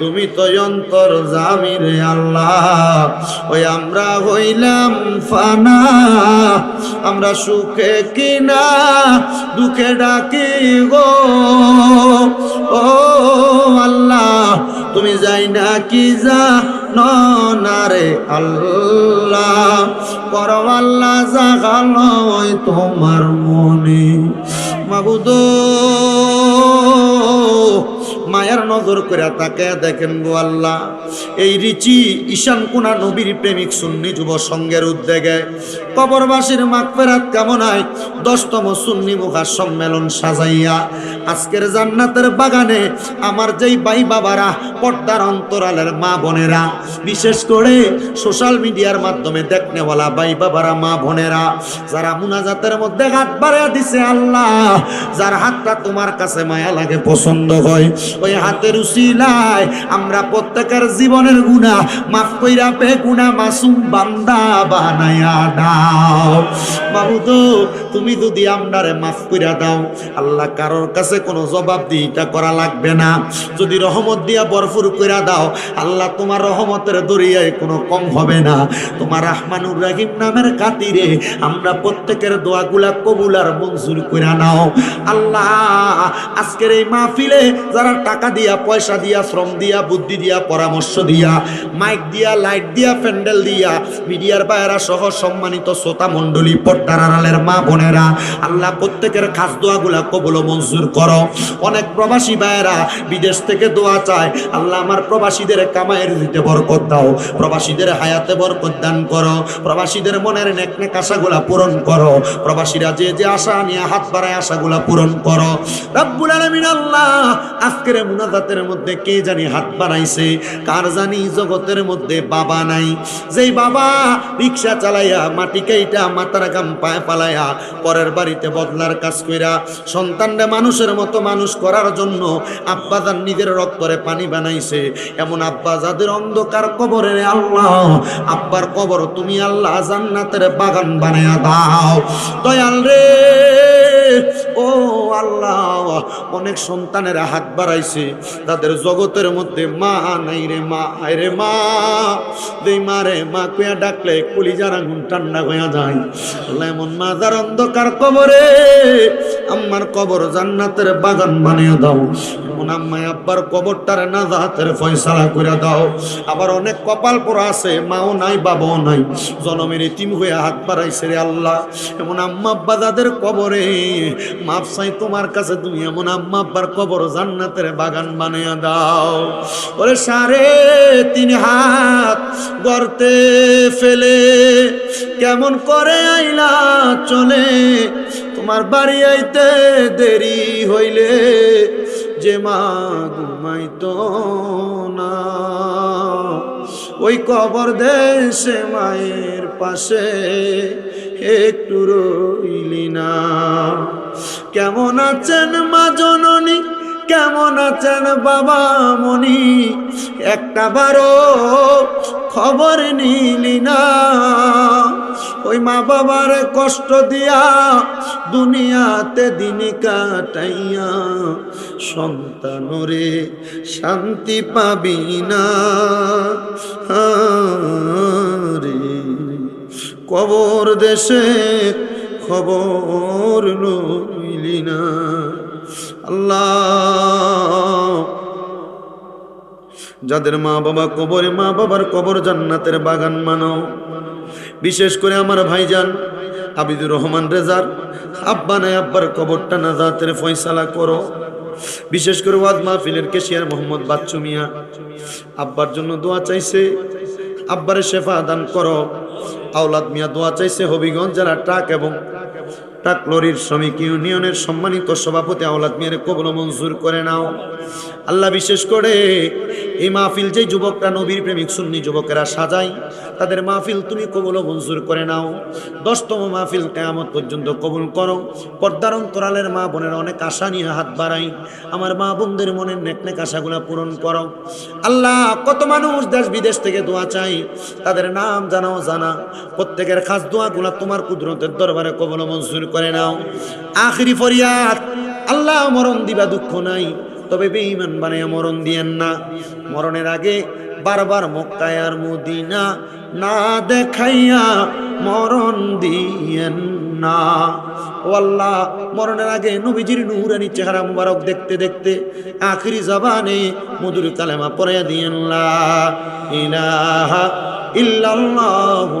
তুমি তো অন্তর জামির আল্লাহ। ওই আমরা হইলাম ফানা, আমরা সুখে কিনা, দুঃখে ডাকি গো। ও আল্লাহ, তুমি যাই না কি যা নারে আল্লাহ। করো আল্লাহ জাগালো তোমার মনে। মাবুদ মায়ার নজর করে তাকে দেখেন গো আল্লাহ। এই রিচি ঈশান কুনা নবীর প্রেমিক সুন্নি যুব সংঘের উদ্যোগে কবরবাসীর মাগফেরাত কামনায় দশতম সুন্নি মুখা সম্মেলন সাজাইয়া আজকের জান্নাতের বাগানে আমার যেই ভাই বাবারা, পর্দার অন্তরালের মা বোনেরা, বিশেষ করে সোশ্যাল মিডিয়ার মাধ্যমে দেখনেওয়ালা ভাই বাবারা, মা বোনেরা, যারা মুনাজাতের মধ্যে হাত বাড়িয়ে দিছে আল্লাহ, যার হাতটা তোমার কাছে মায়া লাগে পছন্দ হয় ওই হাতের উসিলায় আমরা প্রত্যেকের জীবনের গুণা মাফ কইরা পে গুণা মাসুম বান্দা বানায়া দাও। বাবু তো তুমি যদি আমরারে মাফ কইরা দাও, আল্লাহ কারোর কাছে কোনো জবাব দিইটা করা লাগবে না। যদি রহমত দিয়া বরফুর কইরা দাও, আল্লাহ তোমার রহমতের দরিয়ায় কোনো কম হবে না। তোমার রহমানুর রাহিম নামের খাতিরে আমরা প্রত্যেকের দোয়াগুলা কবুল আর মঞ্জুর কইরা নাও। আল্লাহ, আজকের এই মাহফিলে যারা টাকা দিয়া, পয়সা দিয়া, শ্রম দিয়া, বুদ্ধি দিয়া পরামর্শ দিয়া মাইক দিয়া লাইট দিয়া, প্যান্ডেল দিয়া, মিডিয়ার বাইরা সহ সম্মানিত শ্রোতা মণ্ডলী পর্দার আড়ালের মা বোনেরা, আল্লাহ প্রত্যেকের খাস দোয়াগুলা কবুল মঞ্জুর করো। অনেক প্রবাসী ভাইয়েরা বিদেশ থেকে দোয়া চায়, আল্লাহ আমার প্রবাসীদের কামায়ের দিতে বরকত দাও, প্রবাসীদের হায়াতে বরকত দান করো, প্রবাসীদের মনের নেক নেক আশাগুলা পূরণ করো, প্রবাসীরা যে যে আশা নিয়ে হাত বাড়ায় আশাগুলা পূরণ করো। রব্বুল আলামিন আল্লাহ, আজকের মুনাজাতের মধ্যে কে জানি হাত বাড়াইছে? কার জানি জগতের মধ্যে বাবা নাই। যেই বাবা রিক্সা চালাইয়া, মাটি কেইটা মাথার গাম পায়ে পালাইয়া পরের বাড়িতে বদলার কাজ কইরা, সন্তানরা মানুষের মতো মানুষ করার জন্য আব্বা যার নিজের রক্তরে পানি বানাইছে। এমন আব্বা যাদের অন্ধকার কবরে রে আল্লাহ, আব্বার কবর তুমি আল্লাহ জান্নাতের বাগান বানায়া দাও। দয়াল রে, ও আল্লাহ অনেক সন্তানেরা হাত বাড়াইছে। তাদের জগতের মধ্যে মা নাই রে মা, আয় রে মা। দেই মা রে মা কুয়া ডাকলে কলিজার আগুন ঠান্ডা হয়ে যায়। এমন মা যার অন্ধকার কবরে আম্মার কবর জান্নাতের বাগান বানিয়ে দাও। আম্মাই আব্বার কবরটারে না হাতের ফয়সালা করে দাও। আবার অনেক কপাল পরা আছে, মাও নাই, বাবাও নাই। জনমের ইতিম হয়ে হাত বাড়াইছে রে আল্লাহ। এমন আম্মা আব্বা যাদের কবরে, মাপ চাই তোমার কাছে তুমি এমন আম্মা আব্বার কবর জান্নাতের বাগান বানিয়ে দাও। ওরে সারে, তিন হাত গর্তে ফেলে কেমন করে আইলা চলে? তোমার বাড়ি আইতে দেরি হইলে যে মা ঘুমাইতো না। ওই কবর দেশে মায়ের পাশে একটু রইলি না। কেমন আছেন মা কেমন আছেন বাবা মনি একটা বারো খবর নিলি না। ওই মা বাবার কষ্ট দিয়া দুনিয়াতে দিন কাটাইয়া সন্তানরে শান্তি পাবি না। রে কবর দেশে খবর লইলি না। আল্লাহ যাদের মা বাবা কবরে, মা বাবার কবর জান্নাতের বাগান মানো। বিশেষ করে আমার ভাইজান আবিদুর রহমান রেজার, আব্বা নাই আব্বার কবরটা নাজাতের ফয়সালা করো। বিশেষ করে ওয়াদ মাহফিলের কেশিয়ার মোহাম্মদ বাচ্চু মিয়া, আব্বার জন্য দোয়া চাইছে, আব্বারে শেফা দান করো। আওলাদ মিয়া দোয়া চাইছে হবিগঞ্জ যারা ট্রাক এবং ট্রাক লরির শ্রমিক ইউনিয়নের সম্মানিত সভাপতি আওলাদ মিয়ারে কবল মঞ্জুর করে নাও। আল্লাহ বিশেষ করে এই মাহফিল যে যুবকরা নবীর প্রেমিক সুন্নি যুবকেরা সাজাই তাদের মাহফিল তুমি কবল মঞ্জুর করে নাও। দশতম মাহফিল কেয়ামত পর্যন্ত কবুল করো। পর্দার অন্তরালের মা বোনের অনেক আশা নিয়ে হাত বাড়াই আমার মা বোনদের মনের নেক নেক আশাগুলা পূরণ করো। আল্লাহ কত মানুষ দেশ বিদেশ থেকে দোয়া চাই তাদের নাম জানাও জানা। প্রত্যেকের খাস দোয়াগুলা তোমার কুদরতের দরবারে কবল মঞ্জুর করে নাও। আখরি ফরিয়াদ, আল্লাহ মরণ দিবা দুঃখ নাই, তবে বেঈমান বানায় মরণ দিয়েন না। মরণের আগে বারবার মক্কায় মদিনা না দেখাইয়া মরণ দিয়েন না। ও আল্লাহ, মরণের আগে নবীজির নুরানি চেহারা মুবারক দেখতে দেখতে আখরি জবানে মধুর কালেমা পড়াইয়া দিয়েন, লা ইলাহা ইল্লাল্লাহু